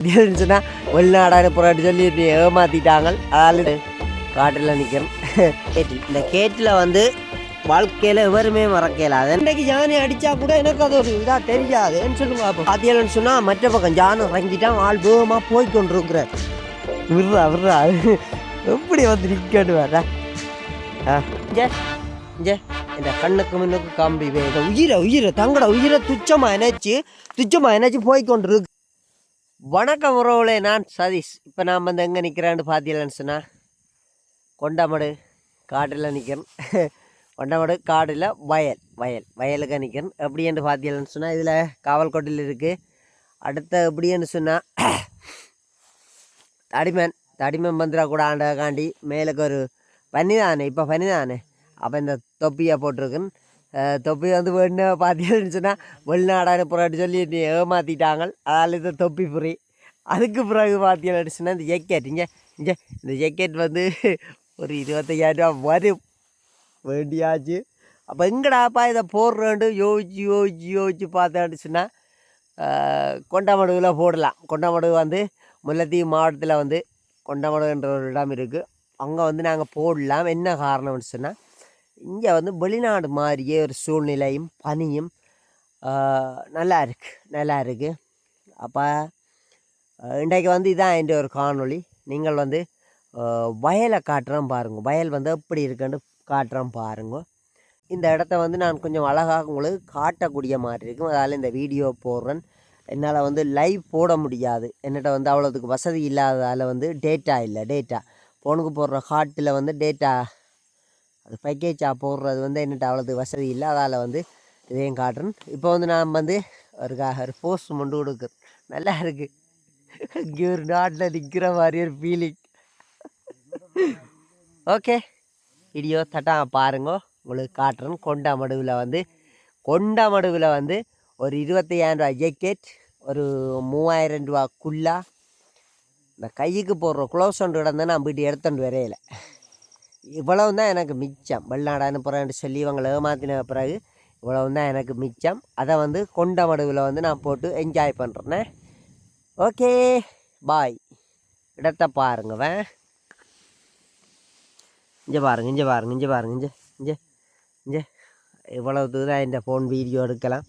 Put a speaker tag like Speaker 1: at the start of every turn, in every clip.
Speaker 1: இருந்துச்சுன்னா வெளிநாடான புறாட்டு சொல்லி இப்படி ஏமாத்திட்டாங்க அதால காட்டில் நிற்கிறேன் கேட்டில். இந்த கேட்டில் வந்து வாழ்க்கையில் எவருமே மறக்கல அது இன்றைக்கு ஜானி அடித்தா கூட எனக்கு அது ஒரு இதாக தெரியாதுன்னு சொல்லுங்க பார்த்தீங்கன்னு சொன்னால் மற்ற பக்கம் ஜானு இறங்கிட்டான் ஆள் வேகமாக போய் கொண்டிருக்கிறார். விடுறா விடுறா எப்படி வந்து நிற்கட்டு வேற? ஆ இங்கே இந்த கண்ணுக்கு முன்னுக்கு காம்பி இந்த உயிரை உயிரை தங்கட உயிரை துச்சமாக நினைச்சு துச்சமாக நினைச்சு போய் கொண்டிருக்கு. வணக்கம் உறவுகளே நான் சதீஷ். இப்போ நாம் வந்து எங்கே நிற்கிறேன்னு பார்த்தீங்கன்னு சொன்னால் கொண்டமடு காட்டில் நிற்கிறேன் கொண்டமடு காடில் வயல் வயல் வயலுக்கு நிற்கிறேன் எப்படின்னு பார்த்தீங்கன்னு சொன்னால் இதில் காவல்கோட்டில் இருக்குது அடுத்த எப்படின்னு சொன்னால் தடிமன் தடிமன் பந்திரா கூட ஆண்டக்காண்டி மேலுக்கு ஒரு பனி தானே இப்போ பனி தானே அப்போ இந்த தொப்பியை போட்டிருக்குன்னு தொப்பி வந்து வேணு பார்த்தீங்கன்னு சொன்னால் வெளிநாடான புறாட்டு சொல்லி நீ ஏமாற்றிட்டாங்க அதால் இந்த தொப்பி புரி அதுக்கு பிறகு பார்த்தீங்கன்னு சொன்னால் இந்த ஜெக்கெட் இங்கே இங்கே இந்த ஜெக்கெட் வந்து ஒரு இருபத்தையாயிரரூபா வரும் வேண்டியாச்சு அப்போ எங்கடாப்பா இதை போடுறேன்ட்டு யோசிச்சு யோசிச்சு யோசிச்சு பார்த்தேன்னு சொன்னால் கொண்டமடுவில் போடலாம் கொண்டமடுவு வந்து முல்லைத்தீவு மாவட்டத்தில் வந்து கொண்டமடுன்ற ஒரு இடம் இருக்குது அங்கே வந்து நாங்கள் போடலாம் என்ன காரணம்னு சொன்னால் இங்கே வந்து வெளிநாடு மாதிரியே ஒரு சூழ்நிலையும் பனியும் நல்லா இருக்குது நல்லா இருக்குது அப்போ இன்றைக்கு வந்து இதான் என்ற ஒரு காணொளி. நீங்கள் வந்து வயலை காட்டுறோம் பாருங்கள் வயல் வந்து எப்படி இருக்குன்னு காட்டுறோம் பாருங்க. இந்த இடத்த வந்து நான் கொஞ்சம் அழகாக உங்களுக்கு காட்டக்கூடிய மாதிரி இருக்கும். அதால் இந்த வீடியோ போடுறேன். என்னால் வந்து லைவ் போட முடியாது. என்னட்ட வந்து அவ்வளோதுக்கு வசதி இல்லாததால் வந்து டேட்டா இல்லை டேட்டா. ஃபோனுக்கு போடுற காட்டில் வந்து டேட்டா அது பேக்கேஜாக போடுறது வந்து என்னட்ட அவ்வளோது வசதி இல்லை. அதால் வந்து இதையும் காட்டுறேன். இப்போ வந்து நான் வந்து ஒரு க ஒரு போஸ்ட் மொண்டு கொடுக்குறேன் நல்லா இருக்குது இங்கே ஒரு நாட்டில் நிற்கிற மாதிரி ஒரு ஃபீலிங் ஓகே வீடியோ தட்டா பாருங்க. உங்களுக்கு காட்டுறேன். கொண்டாமடுவில் வந்து கொண்டாமடுவில் வந்து ஒரு இருபத்தையாயிரம் ரூபா ஜெக்கெட் ஒரு மூவாயிரம் ரூபா குல்லா. இந்த கைக்கு போடுற குளோஸ் ஒன்று கிடந்தா நான் போயிட்டு எடுத்துட்டு வரையில இவ்வளவு தான் எனக்கு மிச்சம். வெளிநாடு அனுப்புகிறேன்னு சொல்லி இவங்களை ஏமாத்தின பிறகு இவ்வளவு தான் எனக்கு மிச்சம். அதை வந்து கொண்டமடுவில் வந்து நான் போட்டு என்ஜாய் பண்ணுறேன்னே ஓகே பாய் இடத்த பாருங்க வே. இங்கே பாருங்க இங்கே பாருங்க இங்கே பாருங்க இங்கே இங்கே இங்கே. இவ்வளவு தூரம் இந்த ஃபோன் வீடியோ எடுக்கலாம்.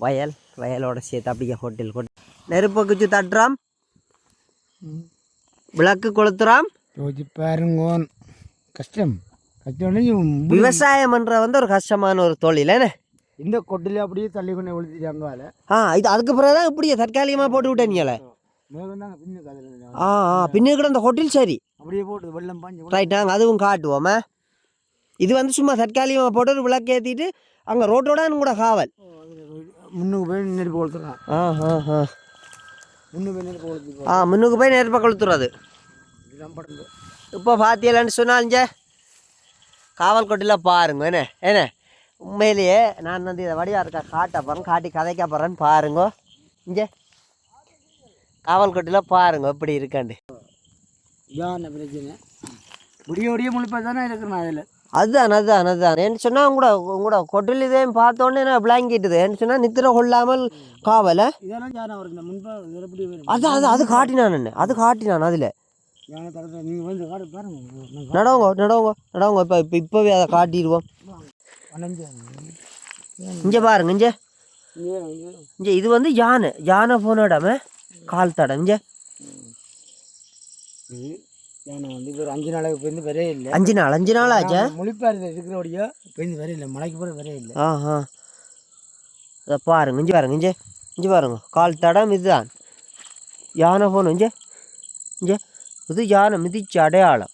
Speaker 1: வயல் வயலோட சேர்த்து அப்படியே ஹோட்டல் கொண்டு. நெருப்பு குச்சி தட்டுறாம். விளக்கு கொளுத்துறாம்.
Speaker 2: பாருங்கோன் கஷ்டம். கஷ்டம்
Speaker 1: விவசாயம் பண்ற வந்து ஒரு கஷ்டமான ஒரு தொழில். என்ன?
Speaker 2: இந்த கொட்டில அப்படியே தள்ளி கொண்டு விழுத்திட்டாங்க வேலை.
Speaker 1: ஆ இது அதுக்கு பிறகு தான் இப்படியே தற்காலிகமாக போட்டு விட்டேன் ஆ ஆ பின்ன கூட அந்த ஹோட்டல் சரி.
Speaker 2: அப்படியே போட்டு வெள்ளம் பாஞ்சு
Speaker 1: ரைட் நாங்கள் அதுவும் காட்டுவோமே? இது வந்து சும்மா தற்காலிகமாக போட்டு ஒரு விளக்கு ஏற்றிட்டு அங்கே ரோட்டோட கூட காவல்.
Speaker 2: முன்னுக்கு போய் நெருப்பு கொளுத்துறான்
Speaker 1: ஆ ஆ ஆ.
Speaker 2: முன்னுக்கு போய் நெருப்பு கொளுத்து
Speaker 1: ஆ முன்னுக்கு போய் நெருப்பை கொளுத்துறது இப்போ பார்த்தீங்களான்னு சொன்னாலுங்க காவல் கொட்டியில் பாருங்க என்ன என்ன? உண்மையிலேயே நான் வந்து இதை வடிவா இருக்கா காட்ட போகிறேன் காட்டி கதைக்க போகிறேன்னு பாருங்க. இங்கே காவல் கொட்டியில் பாருங்க எப்படி இருக்காண்டு
Speaker 2: இதான் பிரச்சனை? முடிய முடிய முழிப்பா தானே இருக்கிறேன் அதில்
Speaker 1: அதுதான் அதுதான் அதுதான். என்ன சொன்னால் உங்களோட உங்களோட கொட்டில் இதையும் பார்த்தோன்னே நான் பிளாங்கிட்டுது என்ன சொன்னால் நித்திர கொள்ளாமல் காவலை.
Speaker 2: இதெல்லாம் வரும்
Speaker 1: அது அது காட்டினான் என்ன? அது காட்டினான் அதில். நடவுங்க நடவுங்க நடவுங்க. இப்போ இப்போ இப்போவே அதை காட்டிடுவோம். இங்கே பாருங்க இங்கே.
Speaker 2: இங்கே
Speaker 1: இது வந்து யானை. யானை போன இடமே கால் தடம் இங்கே.
Speaker 2: யானை வந்து இப்போ அஞ்சு நாளைக்கு போயிருந்து வரே இல்லை.
Speaker 1: அஞ்சு நாள் அஞ்சு நாள் ஆச்சா?
Speaker 2: முழிப்பாரு இருக்கிறபடியோ போயிருந்து வரே இல்லை. மலைக்கு போகிற வரே இல்லை.
Speaker 1: ஆஹா. அதை பாருங்க இங்கே பாருங்க இங்கே. இங்கே பாருங்க. கால் தடம் இதுதான். யானை போகணும் இங்கே. இங்கே. இது யானை மிதிச்ச அடையாளம்.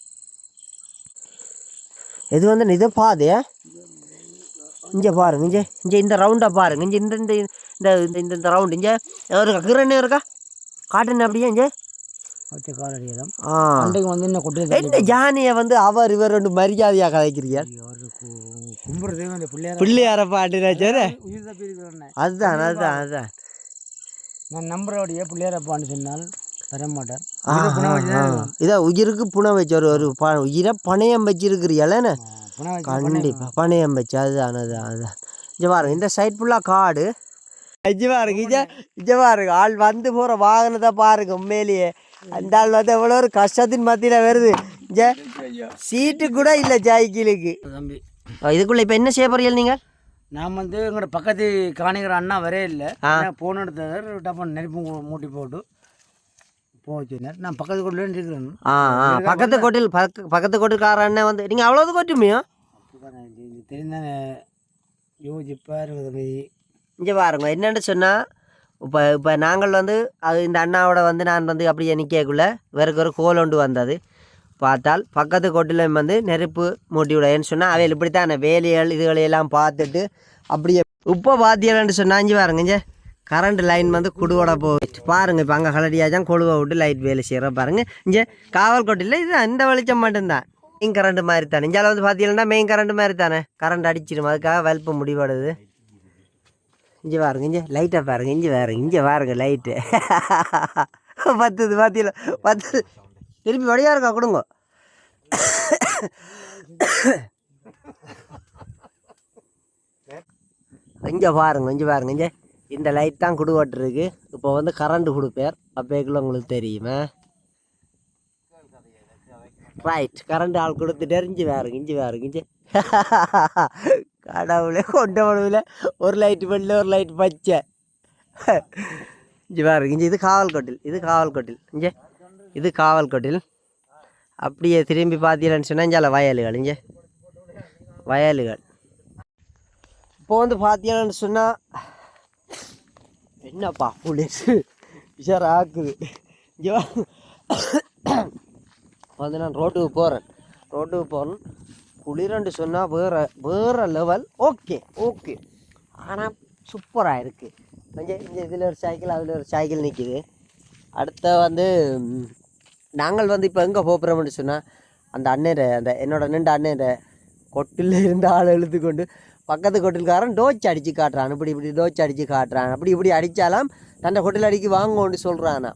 Speaker 1: இது வந்து இது? பாதையா இங்கே பாருங்க இங்கே இங்கே இந்த ரவுண்டை பாருங்க. இங்கே இந்த இந்த இந்த இந்த இந்த இந்த ரவுண்டு இங்கே. இருக்கா? கிரண்ணே இருக்கா? காட்டுன்னு அப்படியே இங்கே.
Speaker 2: என்ன
Speaker 1: யானையை வந்து அவர் இவர் ரெண்டு மரியாதையாக கதைக்கிறீங்க?
Speaker 2: பிள்ளையார
Speaker 1: பாட்டுனா சரி அதுதான் அதுதான் அதுதான்.
Speaker 2: நான் நம்புறோடைய பிள்ளையாரப்பான்னு சொன்னால்
Speaker 1: இதான் உயிருக்கு புணம் வச்சு ஒரு ப உயிரை பணையம் வச்சிருக்கிறீங்களேண்ணே
Speaker 2: புணம் வச்சு
Speaker 1: கண்டிப்பாக பணையம் வச்சு அதுதான் அதுதான் அதுதான் இங்கே பாருங்க இந்த சைட் ஃபுல்லாக காடு. இங்க பாருங்க இங்க இங்க பாருங்க ஆள் வந்து போற வாகனத்தை பாருங்க உண்மையிலேயே. அந்த ஆள் வந்து எவ்வளோ ஒரு கஷ்டத்தின் மத்தியில வருது. இங்க சீட்டு கூட இல்லை சைக்கிளுக்கு.
Speaker 2: தம்பி.
Speaker 1: இதுக்குள்ள இப்ப என்ன செய்ய போறீங்க நீங்கள்
Speaker 2: நான் வந்து எங்களோட பக்கத்து காணிக்கிற அண்ணா வரே இல்லை. போன எடுத்தவர் டப்பன் நெருப்பு மூட்டி போட்டு. போச்சுனர் நான் பக்கத்து கூட இருக்கிறேன்
Speaker 1: ஆ ஆ பக்கத்து கோட்டில் பக்க பக்கத்து கோட்டில்கார அண்ணன் வந்து நீங்கள் அவ்வளோது கொட்டுமையோ
Speaker 2: தெரிந்த யோசிப்பார்
Speaker 1: இங்கே பாருங்க என்னென்னு சொன்னால் இப்போ இப்போ நாங்கள் வந்து அது இந்த அண்ணாவோட வந்து நான் வந்து அப்படியே நிற்கக்குள்ள வேறுக்கு ஒரு கோல் ஒன்று வந்தது. பார்த்தால் பக்கத்து கோட்டிலையும் வந்து நெருப்பு மூட்டி விடையன்னு சொன்னால் அவையில் இப்படித்தான் வேலிகள் இதுகளையெல்லாம் பார்த்துட்டு அப்படியே இப்போ பார்த்தீங்கன்னு சொன்னா இங்கே பாருங்க இங்கே. கரண்ட் லைன் வந்து குடுவோட போச்சு பாருங்க. இப்போ அங்கே கலடியாச்சும் கொழுவை விட்டு லைட் வேலை செய்கிற பாருங்க. இங்கே காவல்கோட்டையில் இது இந்த வெளிச்சம் மட்டும்தான். மெயின் கரண்ட் மாதிரி தானே இங்கே வந்து பார்த்தீங்கன்னா மெயின் கரண்ட் மாதிரி தானே கரண்ட் அடிச்சிடும் அதுக்காக வலுப்பு முடிவடுது. இங்கே பாருங்க இங்கே லைட்டை பாருங்க இங்கே பாருங்க இங்கே பாருங்க லைட்டு பத்துது பார்த்தீங்களா பத்து திருப்பி வழியாக இருக்கா கொடுங்க. இங்கே பாருங்க இங்கே பாருங்க இங்கே. இந்த லைட் தான் குடுவட்டிருக்கு இப்போ வந்து கரண்ட் கொடுப்பேர். அப்போக்குள்ள உங்களுக்கு தெரியுமா? ரைட் கரண்ட் ஆள் கொடுத்துட்டு இஞ்சி வேறு இஞ்சி வேறு இஞ்சி கடவுளே கொண்ட கொண்டவளவில் ஒரு லைட் வெள்ளை ஒரு லைட் பச்சை. இஞ்சி வேறு இஞ்சி இது காவல் கொட்டில் இது காவல் கொட்டில் இஞ்சே இது காவல் கொட்டில் அப்படியே திரும்பி பார்த்தீங்கன்னு சொன்னால் இஞ்சால வயலுகள் இங்கே. வயலுகள். இப்போ வந்து பார்த்தீங்கன்னு சொன்னால் என்னப்பா புலிஸ்? விஷயம் ஆக்குது. இங்கே வந்து நான் ரோட்டுக்கு போகிறேன் ரோட்டுக்கு போகிறேன் குளிரண்டு சொன்னால் வேறு வேறு லெவல் ஓகே ஓகே ஆனால் சூப்பராக இருக்குது கொஞ்சம் இங்கே இதில் ஒரு சைக்கிள் அதில் ஒரு சைக்கிள் நிற்கிது அடுத்த வந்து நாங்கள் வந்து இப்போ எங்கே போகிறோம்னு சொன்னால் அந்த அண்ணன் அந்த என்னோட நின்ற அண்ணன் கொட்டில் இருந்த ஆள் இழுத்து கொண்டு பக்கத்து கொட்டில்காரன் டோச் அடித்து காட்டுறான். இப்படி இப்படி டோச் அடித்து காட்டுறான். அப்படி இப்படி அடித்தாலும் தண்டை கொட்டில் அடிக்கி வாங்கோன்னு சொல்கிறானா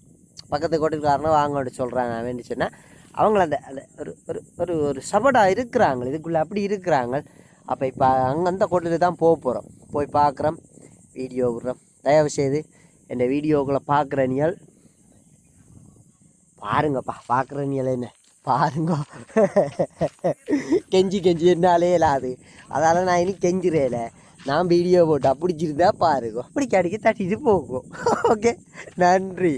Speaker 1: பக்கத்து கொட்டில்காரனை வாங்கோன்னு சொல்கிறான் வேண்டி சொன்னால் அவங்கள அந்த அந்த ஒரு ஒரு ஒரு ஒரு சபடாக இருக்கிறாங்க. இதுக்குள்ளே அப்படி இருக்கிறாங்க. அப்போ இப்போ அங்கே அந்த கொட்டில் தான் போக போகிறோம் போய் பார்க்குறோம் வீடியோ விடுறோம். தயவு செய்து இந்த வீடியோக்களை பார்க்குற பாருங்கப்பா. பார்க்குற என்ன? பாருங்க. கெஞ்சி கெஞ்சி என்னாலே இல்லாது அதால் நான் இனி கெஞ்சிரேல நான் வீடியோ போட்டா பிடிச்சிருந்தா பாருங்க. அப்படி கிடைக்க தட்டிட்டு போகும் ஓகே நன்றி.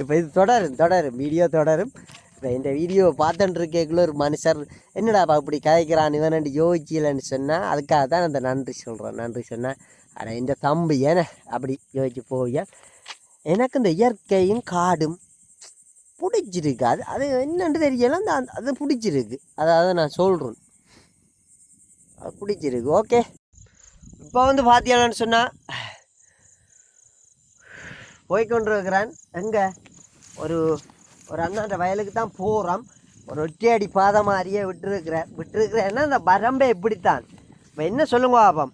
Speaker 1: இப்போ இது தொடரும் தொடரும். வீடியோ தொடரும். இப்போ இந்த வீடியோவை பார்த்துட்டுருக்கேக்குள்ள ஒரு மனுஷர் என்னடாப்பா இப்படி கதைக்கிறான்? இவனண்டு யோசிக்கலன்னு சொன்னால் அதுக்காக தான் அந்த நன்றி சொல்கிறேன் நன்றி சொன்னேன் ஆனால் இந்த தம்பி ஏன? அப்படி யோசிச்சு போய் எனக்கு இந்த இயற்கையும் காடும் பிடிச்சிருக்கு அது அது என்னென்று தெரியல. அந்த அது பிடிச்சிருக்கு. அதாவது நான் சொல்கிறேன் அது பிடிச்சிருக்கு. ஓகே இப்போ வந்து பார்த்தீங்கன்னு சொன்னால் போய்கொண்டிருக்கிறான் எங்கே? ஒரு ஒரு அண்ணாண்ட வயலுக்கு தான் போகிறோம் ஒரு ஒட்டியடி பாதை மாதிரியே விட்டுருக்கிறேன் விட்டுருக்கிறேன்னா அந்த வரம்பே இப்படித்தான். இப்போ என்ன சொல்லுங்க ஆபம்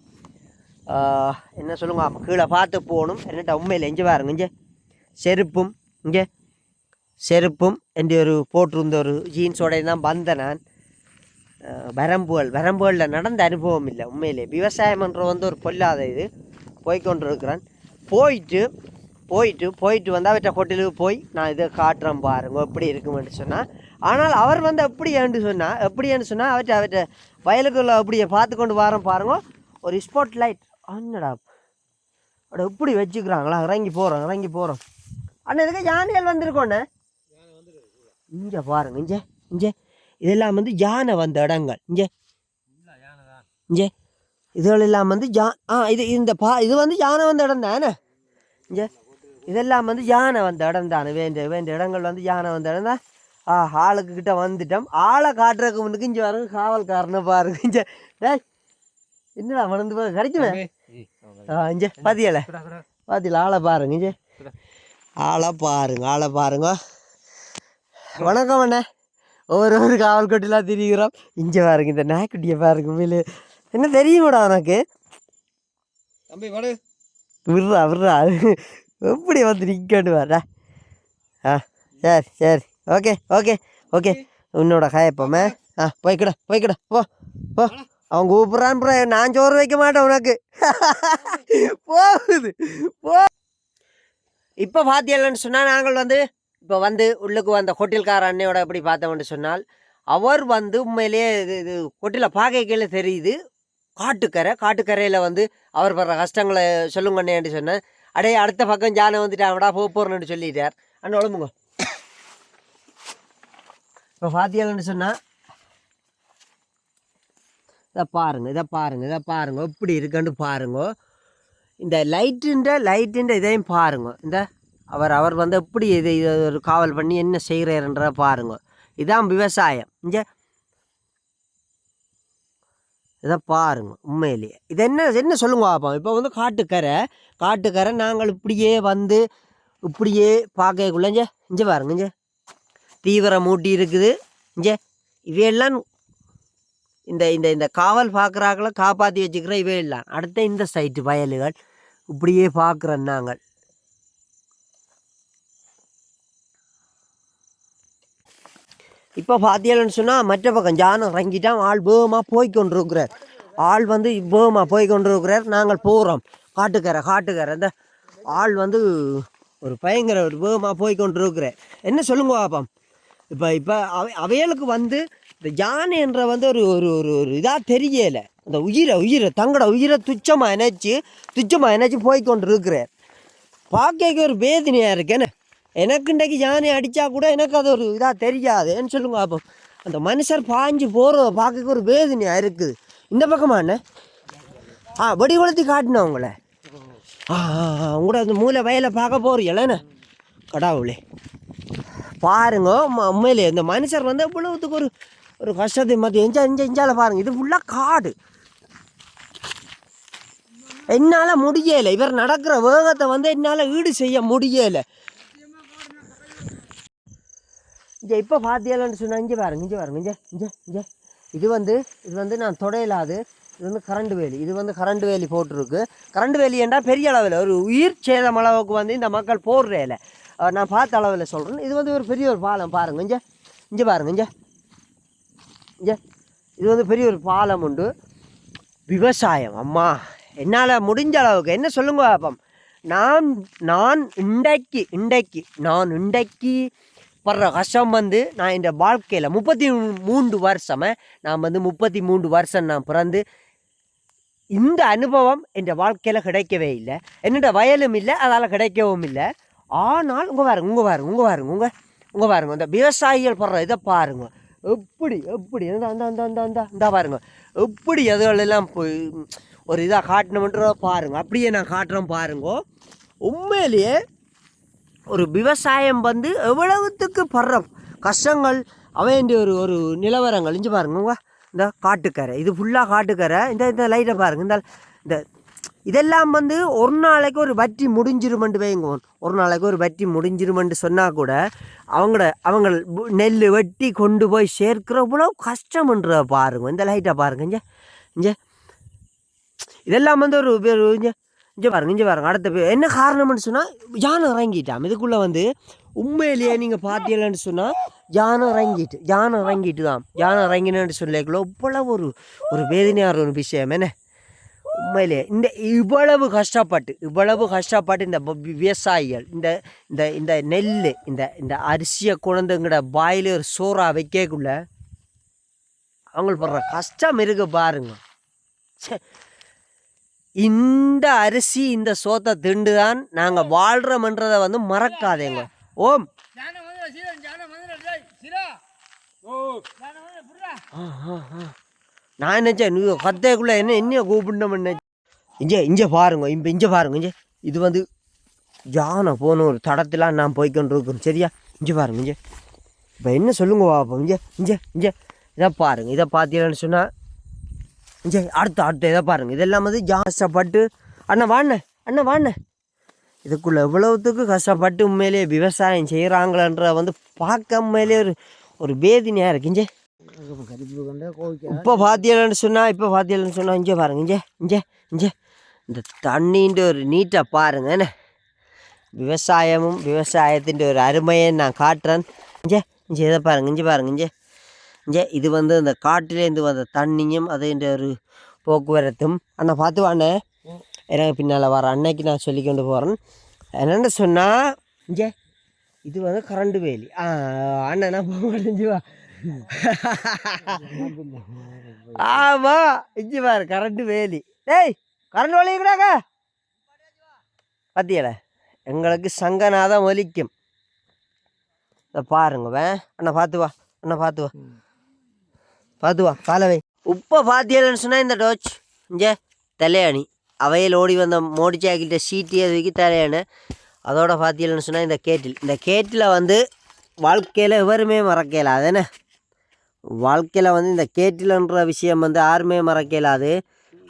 Speaker 1: என்ன சொல்லுங்க ஆபம் கீழே பார்த்து போகணும். என்னட்ட உண்மையில் எஞ்சி பாருங்க இங்கே. செருப்பும் இங்கே. செருப்பும் എൻ്റെ ஒரு போட்டிருந்த ஒரு ஜீன்ஸோட தான் வந்தேன் நான் அஹ் வரம்புகள் வரம்புகளில் நடந்த அனுபவம் இல்லை உண்மையிலே விவசாயம்ன்ற வந்து ஒரு பொல்லாத இது போய்க்கொண்டு இருக்கிறேன் போயிட்டு போயிட்டு போயிட்டு வந்து அவற்றை ஹோட்டலுக்கு போய் நான் இதை காட்டுறேன் பாருங்க எப்படி இருக்குமென்னு சொன்னால் ஆனால் அவர் வந்து எப்படி ஏன்னு சொன்னால் எப்படின்னு சொன்னால் அவற்றை அவற்றை வயலுக்குள்ள அப்படியே பார்த்து கொண்டு வரேன் பாருங்க ஒரு ஸ்பாட் லைட் என்னடா அட எப்படி வச்சுக்கிறாங்களா இறங்கி போகிறோம் இறங்கி போகிறோம் அண்ணா இதுக்கு யானைகள் வந்திருக்கோண்ணே இங்கே பாருங்க இங்கே இங்கே. இதெல்லாம் வந்து யானை வந்த இடங்கள். இங்கே. இங்கே. இதுகளெல்லாம் வந்து ஜா ஆ இது இந்த பா இது வந்து யானை வந்த இடம் தானே? இங்கே. இதெல்லாம் வந்து யானை வந்த இடம் தானே? வேண்ட வேண்ட இடங்கள் வந்து யானை வந்த இடம் தான். ஆ ஆளுக்கு கிட்ட வந்துட்டோம். ஆளை காட்டுறதுக்கு முன்னுக்கு இங்கே பாருங்க காவல்காரனை பாருங்க இங்கே. டேய் என்னடா வளர்ந்து பாரு கிடைக்குமே? ஆ இங்கே பாத்தியல பாத்தியல ஆளை பாருங்க இங்கே. ஆளை பாருங்க ஆளை பாருங்க. வணக்கம் அண்ணே. ஒரு ஒரு காவல் கொட்டிலாம் திரிகிறோம். இங்கே பாருங்க இந்த நாய்க்குட்டியை பாருங்க மேலே. என்ன தெரியுமாடா உனக்கு?
Speaker 2: தம்பி வாடு.
Speaker 1: விட்றா விட்றா. எப்படி வந்து நிற்கட்டு வரா ஆ சரி சரி. Okay okay okay. உன்னோட காயப்போமே. ஆ போய்க்கடா போய்க்கடா போ போ. அவன் கூப்பிட்றான் ப்ரோ. நான் சோறு வைக்க மாட்டேன் உனக்கு. போகுது. போ. இப்போ பார்த்தீங்கன்னு சொன்னால் நாங்கள் வந்து இப்போ வந்து உள்ளுக்கு வந்த ஹோட்டல்கார அண்ணையோட எப்படி பார்த்தோம்னு சொன்னால் அவர் வந்து உண்மையிலேயே இது இது ஹோட்டலில் பார்க்கையில தெரியுது. காட்டுக்கரை காட்டுக்கரையில் வந்து அவர் படுற கஷ்டங்களை சொல்லுங்க சொல்லுங்கண்ணேன்னு சொன்னேன். அடே அடுத்த பக்கம் ஜானை வந்துட்டாங்கடா போக போகிறேன்னு சொல்லிட்டார். அண்ணன் உடம்புங்க இப்போ பார்த்தீங்கன்னு சொன்னால் இதை பாருங்க இதை பாருங்க இதை பாருங்க எப்படி இருக்குன்னு பாருங்க. இந்த லைட்டுன்ற லைட்டுன்ற இதையும் பாருங்க. இந்த அவர் அவர் வந்து எப்படி இது இது ஒரு காவல் பண்ணி என்ன செய்கிறாருன்ற பாருங்க. இதான் விவசாயம். இங்கே இதை பாருங்க உண்மையிலேயே இது என்ன என்ன சொல்லுங்க பார்ப்போம் இப்போ வந்து காட்டுக்கரை காட்டுக்கரை நாங்கள் இப்படியே வந்து இப்படியே பார்க்கக்குள்ள இங்கே இங்கே பாருங்க இங்கே. தீவிரம் மூட்டி இருக்குது இங்கே. இவையெல்லாம் இந்த இந்த இந்த காவல் பார்க்குறாக்களை காப்பாற்றி வச்சுக்கிற இவையெல்லாம். அடுத்த இந்த சைட்டு வயல்கள். இப்படியே பார்க்குறோம் நாங்கள். இப்போ பார்த்தீங்கன்னு சொன்னால் மற்ற பக்கம் ஜானம் இறங்கிட்டான். ஆள் வேகமாக போய் கொண்டிருக்கிறார் ஆள் வந்து வேகமாக போய் கொண்டிருக்கிறார் நாங்கள் போகிறோம் காட்டுக்கரை காட்டுக்கரை இந்த ஆள் வந்து ஒரு பயங்கர ஒரு வேகமாக போய் கொண்டிருக்கிறார் என்ன சொல்லுங்க பாப்பம். இப்போ இப்போ அவை அவையலுக்கு வந்து இந்த யானைன்ற வந்து ஒரு ஒரு ஒரு ஒரு இதாக தெரியலை. அந்த உயிரை உயிரை தங்களோட உயிரை துச்சமாக நினச்சி துச்சமாக நினச்சி போய் கொண்டு இருக்கிறார் பார்க்க ஒரு வேதனையாக இருக்கேன்னு எனக்கு இன்றைக்கு யானை அடித்தா கூட எனக்கு அது ஒரு இதாக தெரியாதுன்னு சொல்லுங்க அப்போ. அந்த மனுஷர் பாஞ்சு போகிறத பார்க்க ஒரு வேதனையாக இருக்குது. இந்த பக்கமா என்ன? ஆ வெடி கொளுத்தி காட்டினேன் உங்களை. ஆ ஆ உங்களோட அந்த மூளை வயலை பார்க்க போறீங்களேண்ணே கடாவுளே. பாருங்க உண்மையிலே இந்த மனுஷர் வந்து இவ்வளவுத்துக்கு ஒரு ஒரு கஷ்டத்தை மத்திய எஞ்சா எஞ்சா எஞ்சால பாருங்க. இது ஃபுல்லாக காடு. என்னால் முடியலை. இவர் நடக்கிற வேகத்தை வந்து என்னால் ஈடு செய்ய முடியலை. இங்கே இப்போ பார்த்தியாலன்னு சொன்னால் இங்கே பாருங்க இங்கே பாருங்க இங்கே இங்கே இங்கே. இது வந்து இது வந்து நான் தொடையிலாது இது வந்து கரண்ட் வேலி. இது வந்து கரண்ட் வேலி போட்டிருக்கு. கரண்ட் வேலி என்றால் பெரிய அளவில்? ஒரு உயிர் சேதம் அளவுக்கு வந்து இந்த மக்கள் போடுறேல நான் பார்த்த அளவில் சொல்கிறேன் இது வந்து ஒரு பெரிய ஒரு பாலம் பாருங்க இங்கே. இங்கே பாருங்க இங்கே. இங்கே. இது வந்து பெரிய ஒரு பாலம் உண்டு. விவசாயம் அம்மா. என்னால் முடிஞ்ச அளவுக்கு. என்ன சொல்லுங்க பாப்பம். நான் நான் இன்றைக்கு இன்றைக்கு நான் இன்றைக்கு படுற கஷ்டம் வந்து நான் இந்த வாழ்க்கையில் முப்பத்தி மூன்று வருஷமே நான் வந்து முப்பத்தி மூன்று வருஷம் நான் பிறந்து இந்த அனுபவம் என் வாழ்க்கையில் கிடைக்கவே இல்லை. என்னோட வயலும் இல்லை அதால் கிடைக்கவும் இல்லை. ஆனால் உங்கள் பாருங்க உங்கள் பாருங்க உங்கள் பாருங்க உங்கள் உங்கள் பாருங்க இந்த விவசாயிகள் படுற இதை பாருங்க. எப்படி எப்படி இந்த அந்த அந்த அந்த அந்த இந்த பாருங்க. எப்படி அதுகளெல்லாம் போய் ஒரு இதாக காட்டணுன்றத பாருங்க. அப்படியே நான் காட்டுறேன் பாருங்க. உண்மையிலேயே ஒரு விவசாயம் வந்து எவ்வளவுத்துக்கு படுற கஷ்டங்கள் அவையண்டி ஒரு ஒரு நிலவரங்கள். இஞ்சி பாருங்க இந்த காட்டுக்கரை. இது ஃபுல்லாக காட்டுக்கரை. இந்த இந்த லைட்டை பாருங்க இந்த இந்த இதெல்லாம் வந்து ஒரு நாளைக்கு ஒரு வட்டி முடிஞ்சிருமெண்டு வைங்க. ஒரு நாளைக்கு ஒரு வட்டி முடிஞ்சிருமெண்டு சொன்னால் கூட அவங்கள அவங்க நெல் வெட்டி கொண்டு போய் சேர்க்கிற இவ்வளோ பாருங்க. இந்த லைட்டை பாருங்க இங்கே இங்கே. இதெல்லாம் வந்து ஒரு ஒரு இங்கே பாருங்க இங்கே பாருங்க. அடுத்த என்ன காரணம்னு சொன்னால் யானை இறங்கிட்டான். இதுக்குள்ளே வந்து உண்மையிலேயே நீங்கள் பார்த்தீங்கன்னு சொன்னால் யானை இறங்கிட்டு யானை இறங்கிட்டு தான் யானை இறங்கினு சொல்லிக்கலோ. இவ்வளவு ஒரு ஒரு வேதனையான ஒரு விஷயம் என்ன? உண்மையிலே இந்த இவ்வளவு கஷ்டப்பட்டு இவ்வளவு கஷ்டப்பட்டு இந்த விவசாயிகள் இந்த இந்த இந்த நெல் இந்த இந்த அரிசியை குழந்தைங்கிற வாயில் ஒரு சோறாக வைக்கக்குள்ள அவங்களுக்கு படுற கஷ்டம் இருக்கு பாருங்க. ச்சே. இந்த அரிசி இந்த சோத்தை திண்டு தான் நாங்கள் வாழ்கிறோம்ன்றதை வந்து மறக்காதேங்க. ஓம். நான் நினச்சேன் நீ கத்தைக்குள்ளே என்ன என்னைய கூப்பிடணும்னு இங்கே இங்கே பாருங்க இப்போ இங்கே பாருங்க இங்கே. இது வந்து ஜானை போன ஒரு தடத்திலாம் நான் போய்க்கொண்டு இருக்கேன் சரியா? இங்கே பாருங்க இங்கே. இப்போ என்ன சொல்லுங்க பாப்போம் இங்கே இங்கே இங்கே. இதை பாருங்க இதை பார்த்தீங்கன்னு சொன்னால் ஜெய் அடுத்து அடுத்து இதை பாருங்க. இதெல்லாம் வந்து ஜாஸ்டப்பட்டு அண்ணா வாண்ணே அண்ணா வாண்ண. இதுக்குள்ளே எவ்வளவுத்துக்கு கஷ்டப்பட்டு உண்மையிலேயே விவசாயம் செய்கிறாங்களன்ற வந்து பார்க்க உண்மையிலே ஒரு ஒரு வேதனையாக
Speaker 2: இருக்குஞ்சே
Speaker 1: இப்போ பார்த்தீங்கன்னு சொன்னால் இப்போ பார்த்தீங்கன்னு சொன்னால் இங்கே பாருங்க. இங்கே இங்கே இங்கே. இந்த தண்ணின்ற ஒரு நீட்டை பாருங்க என்ன விவசாயமும் விவசாயத்தின் ஒரு அருமையை நான் காட்டுறேன். இங்கே இங்கே இதை பாருங்க இங்கே பாருங்க இங்கே. இது வந்து இந்த காட்டிலேருந்து வந்த தண்ணியும் அதுன்ற ஒரு போக்குவரத்தும். அண்ணா பார்த்து வாண்ணே. எனக்கு பின்னால் வர அன்னைக்கு நான் சொல்லி கொண்டு போகிறேன் என்னென்னு சொன்னால் இங்கே இது வந்து கரண்ட் வேலி. ஆ அண்ணா நான் போக மாட்டேஞ்சு வா. ஆமாம் இஞ்சி பாரு கரண்ட் வேலி. டேய் கரண்ட் வழி கூடாங்க பத்தியல எங்களுக்கு சங்கநாதம் ஒலிக்கும். இதை பாருங்க வே. அண்ணா பார்த்து வா. அண்ணா பார்த்து வா. பார்த்து வா. காலவை உப்பை பாத்தியலன்னு சொன்னால் இந்த டோச். இங்கே தலையாணி. அவையில் ஓடி வந்த மோடி சாக்கிட்ட சீட்டி அதுக்கு தலையானு அதோட பாத்தியலன்னு சொன்னால் இந்த கேட்டில். இந்த கேட்டில் வந்து வாழ்க்கையில் எவருமே மறக்கல அதானே வாழ்க்கையில் வந்து இந்த கேட்டில்ன்ற விஷயம் வந்து யாருமே மறக்கலாது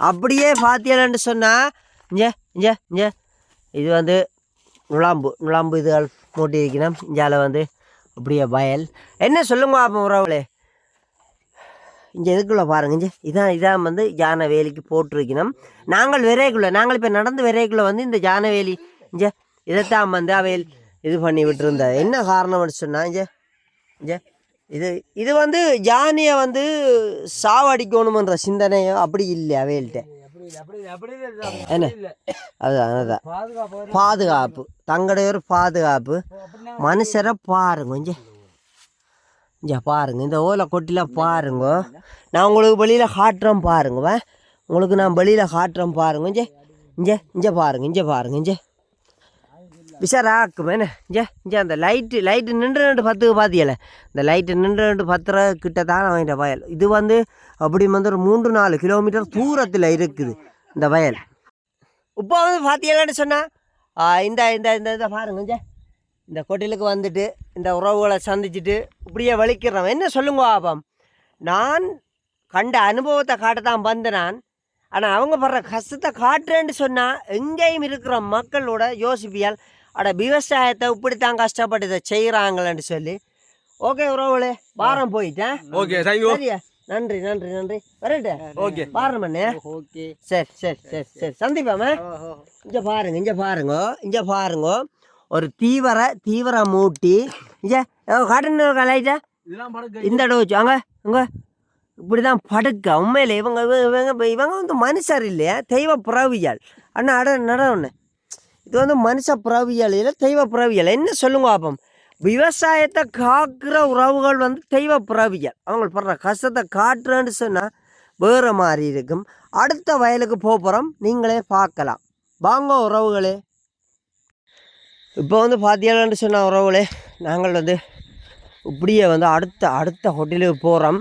Speaker 1: அப்படியே பாத்தியலன்னு சொன்னால் இங்கே இங்கே இங்கே. இது வந்து நுழாம்பு நுழாம்பு இதுகள் மூட்டி இருக்கணும் இங்கால வந்து அப்படியே வயல். என்ன சொல்லுங்க அப்போ உறவுகளே? இங்கே இதுக்குள்ளே பாருங்க இங்கே இதான் இதான் வந்து யானை வேலிக்கு போட்டிருக்கணும். நாங்கள் விரைக்குள்ளே நாங்கள் இப்போ நடந்து விரைக்குள்ளே வந்து இந்த யானை வேலி இங்கே இதைத்தான் வந்து அவையில் இது பண்ணி விட்டுருந்தா என்ன காரணம்னு சொன்னால் இங்கே இங்கே இது இது வந்து யானையை வந்து சாவடிக்கணுமன்ற சிந்தனையோ அப்படி இல்லை அவையில்கிட்ட. என்ன? அதுதான் அதுதான்
Speaker 2: பாதுகாப்பு.
Speaker 1: தங்களுடைய ஒரு பாதுகாப்பு. மனுஷரை பாருங்க கொஞ்சம் இங்கே பாருங்க இந்த ஓலை கொட்டில பாருங்க நான் உங்களுக்கு வெளியில் காட்டுறேன் பாருங்க வா. உங்களுக்கு நான் வெளியில் காட்டுறேன் பாருங்க இங்கே. இங்கே இங்கே பாருங்க இங்கே பாருங்க இங்கே. விசாராக்கும் என்ன? இங்கே இங்கே அந்த லைட்டு லைட்டு நின்று ரெண்டு பத்துக்கு பார்த்தியல இந்த லைட்டு நின்று ரெண்டு பத்தரை கிட்ட தான் அவன் வயல். இது வந்து அப்படி வந்து ஒரு மூன்று நாலு கிலோமீட்டர் தூரத்தில் இருக்குது இந்த வயல். இப்போ வந்து பார்த்தீங்களான்னு சொன்னால் இந்த இந்த இந்த இதை பாருங்க இங்கே. இந்த கொட்டிலுக்கு வந்துட்டு இந்த உறவுகளை சந்திச்சுட்டு இப்படியே வலிக்கிறோம் என்ன சொல்லுங்க ஆபம் நான் கண்ட அனுபவத்தை காட்ட தான் வந்தேன் நான் ஆனால் அவங்க படுற கஷ்டத்தை காட்டுறேன்னு சொன்னால் எங்கேயும் இருக்கிற மக்களோட யோசிப்பியால் அட விவசாயத்தை இப்படித்தான் கஷ்டப்பட்டு இதை செய்கிறாங்களேன்னு சொல்லி. ஓகே உறவுகளே வாரம் போயிட்டேன்
Speaker 3: ஓகே தேங்க்யூ
Speaker 1: சரியா? நன்றி நன்றி நன்றி. வரட்டேன்
Speaker 3: ஓகே.
Speaker 1: வாரம் பண்ணே
Speaker 2: ஓகே.
Speaker 1: சரி சரி சரி சரி. சந்திப்பாமே இங்கே பாருங்க இங்கே பாருங்க இங்கே பாருங்க. ஒரு தீவிர தீவிர மூட்டி.
Speaker 3: இதெல்லாம் படுக்க
Speaker 1: இந்த வச்சு அங்க அங்க இப்படி தான் படுக்க. உண்மையில இவங்க இவங்க இவங்க வந்து மனுஷர் இல்லையா? தெய்வ புறவியல். அண்ணா அட நட ஒன்று இது வந்து மனுஷ புறவியல் இல்லை தெய்வ புறவியல். என்ன சொல்லுங்க பாப்போம்? விவசாயத்தை காக்கிற உறவுகள் வந்து தெய்வ புறவியல். அவங்க படுற கஷ்டத்தை காட்டுறேன்னு சொன்னால் வேறு மாதிரி இருக்கும். அடுத்த வயலுக்கு போக போகிறோம் நீங்களே பார்க்கலாம். வாங்க உறவுகளே. இப்போ வந்து பார்த்தியாலன்னு சொன்ன உறவுகளே நாங்கள் வந்து இப்படியே வந்து அடுத்த அடுத்த ஹோட்டலுக்கு போகிறோம்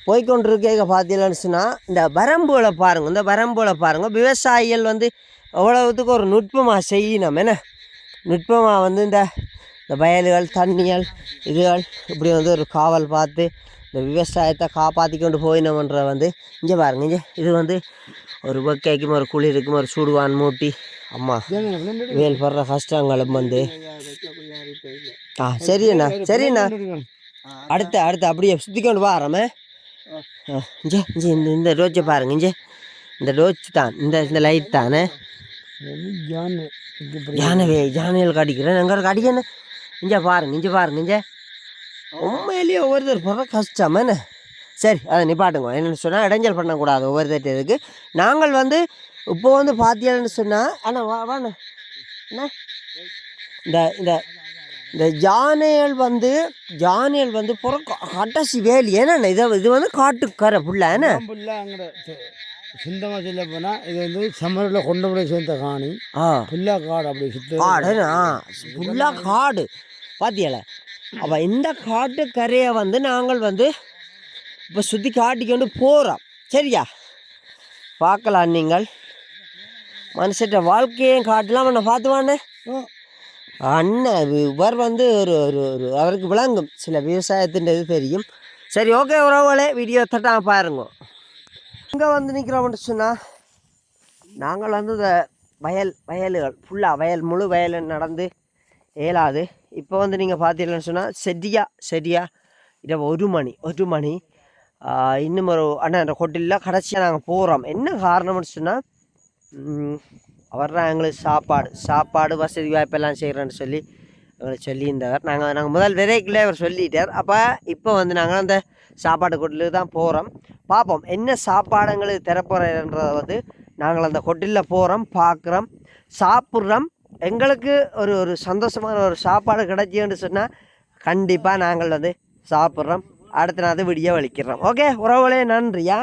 Speaker 1: போய்கொண்டிருக்க பார்த்தீங்கன்னு சொன்னால் இந்த வரம்புகளை பாருங்கள் இந்த வரம்புகளை பாருங்கள் விவசாயிகள் வந்து எவ்வளவுத்துக்கு ஒரு நுட்பமாக செய்யணும் என்ன? நுட்பமாக வந்து இந்த இந்த வயல்கள் தண்ணிகள் இதுகள் இப்படி வந்து ஒரு காவல் பார்த்து இந்த விவசாயத்தை காப்பாற்றி கொண்டு போயினோம்ன்ற வந்து இங்கே பாருங்க இங்கே. இது வந்து ஒரு வெக்கைக்கும் ஒரு குளிருக்கும் ஒரு சூடுவான் மூட்டி அம்மா வேல் படுற கஷ்டங்களும் வந்து. ஆ சரிண்ணா சரிண்ணா. அடுத்து அடுத்து அப்படியே சுற்றி கொண்டு வாரமே இங்கே இங்கே இந்த இந்த ரோச்சை பாருங்க இங்கே. இந்த ரோச் தான் இந்த இந்த லைட் தானே.
Speaker 2: ஜானு
Speaker 1: யானை வே யானைகள் கடிக்கிறேன் எங்கே கடிக்கணும் இங்கே பாருங்க இங்கே பாருங்க இங்கே. உண்மையிலேயே ஒவ்வொருத்தர் போகிற கஷ்டம் என்ன? சரி அதை நிப்பாட்டுங்க. என்னென்னு சொன்னால் இடைஞ்சல் பண்ணக்கூடாது ஒவ்வொருத்தருக்கு நாங்கள் வந்து இப்போ வந்து பார்த்தீங்கன்னு சொன்னால் அண்ணா வா வாண்ணா. என்ன இந்த இந்த இந்த ஜானைகள் வந்து ஜானைகள் வந்து புற கடைசி வேலி. ஏன்னா இது இது வந்து காட்டுக்கரை புள்ள என்ன
Speaker 2: அங்கே சொந்தமாக சொல்ல போனால் இது வந்து சம்மரில் கொண்டு போய் சேர்ந்த காணி.
Speaker 1: ஆ.
Speaker 2: ஃபுல்லாக காடு அப்படி சுற்று
Speaker 1: காடு ஆ ஃபுல்லாக காடு. பாத்தியல? அப்போ இந்த காட்டு கரையை வந்து நாங்கள் வந்து இப்போ சுற்றி காட்டிக்கொண்டு போகிறோம் சரியா? பார்க்கலாம் நீங்கள். மனுஷட்ட வாழ்க்கையும் காட்டலாம் அவனை பார்த்துவானே? அண்ணன் இவர் வந்து ஒரு ஒரு ஒரு அவருக்கு விளங்கும். சில விவசாயத்தின் இது தெரியும். சரி ஓகே உறவுகளே வீடியோ தட்டா பாருங்க. இங்கே வந்து நிற்கிறோம்னு சொன்னால் நாங்கள் வந்து இந்த வயல் வயல்கள் ஃபுல்லாக வயல் முழு வயல் நடந்து இயலாது இப்போ வந்து நீங்கள் பார்த்தீங்கன்னு சொன்னால் சரியா சரியா இரவு ஒரு மணி ஒரு மணி. இன்னும் ஒரு அண்ணா ஹோட்டலில் கடைசியாக நாங்கள் போகிறோம் என்ன காரணம்னு சொன்னால் அவர் எங்களுக்கு சாப்பாடு. சாப்பாடு வசதி வாய்ப்பெல்லாம் செய்கிறேன்னு சொல்லி எங்களுக்கு சொல்லியிருந்தவர். நாங்கள் நாங்கள் முதல் விதைக்குள்ளே அவர் சொல்லிட்டார். அப்போ இப்போ வந்து நாங்கள் அந்த சாப்பாடு கொட்டிலுக்கு தான் போகிறோம் பார்ப்போம் என்ன சாப்பாடு எங்களுக்கு தரப்போகிறன்றதை வந்து நாங்கள் அந்த கொட்டிலில் போகிறோம் பார்க்குறோம் சாப்பிட்றோம். எங்களுக்கு ஒரு ஒரு சந்தோஷமான ஒரு சாப்பாடு கிடைச்சின்னு சொன்னால் கண்டிப்பாக நாங்கள் வந்து சாப்பிட்றோம். அடுத்த நாள் விடிய வலிக்கிறோம். ஓகே உறவுகளே நன்றியா?